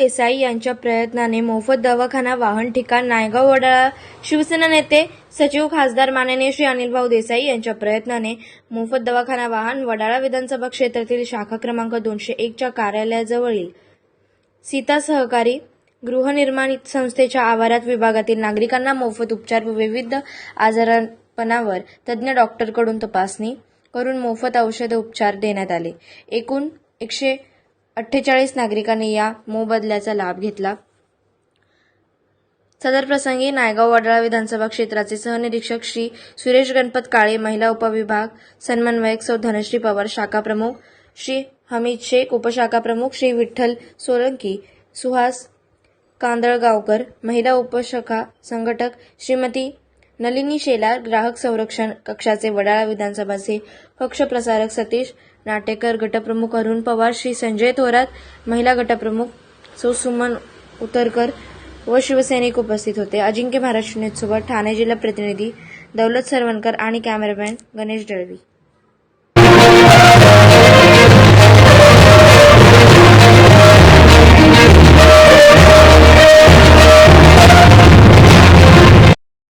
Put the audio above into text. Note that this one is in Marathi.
देसाई यांच्या प्रयत्नाने मोफत दवाखाना वाहन ठिकाण नायगाव वडाळा शिवसेना नेते सचिव खासदार माननीय श्री अनिलभाऊ देसाई यांच्या प्रयत्नाने मोफत दवाखाना वाहन वडाळा विधानसभा क्षेत्रातील शाखा क्रमांक दोनशे एकच्या कार्यालयाजवळील सीता सहकारी गृहनिर्माण संस्थेच्या आवारात विभागातील नागरिकांना मोफत उपचार व विविध आजारपणावर तज्ज्ञ डॉक्टरकडून तपासणी करून मोफत औषध उपचार देण्यात आले. एकूण एकशे अठ्ठेचाळीस नागरिकांनी या मोबदल्याचा लाभ घेतला. सदर प्रसंगी नायगाव वडाळा विधानसभा क्षेत्राचे सहनिरीक्षक श्री सुरेश गणपत काळे महिला उपविभाग समन्वयक सौ धनश्री पवार शाखा प्रमुख श्री हमीद शेख उपशाखा प्रमुख श्री विठ्ठल सोलंकी सुहास कांदळगावकर महिला उपशाखा संघटक श्रीमती नलिनी शेलार ग्राहक संरक्षण कक्षाचे वडाळा विधानसभाचे पक्षप्रसारक सतीश नाटेकर गटप्रमुख अरुण पवार श्री संजय थोरात महिला गटप्रमुख सुसुमन उतरकर व शिवसैनिक उपस्थित होते. अजिंक्य महाराष्ट्र न्यूजसोबत ठाणे जिल्हा प्रतिनिधी दौलत सरवणकर आणि कॅमेरामॅन गणेश दळवी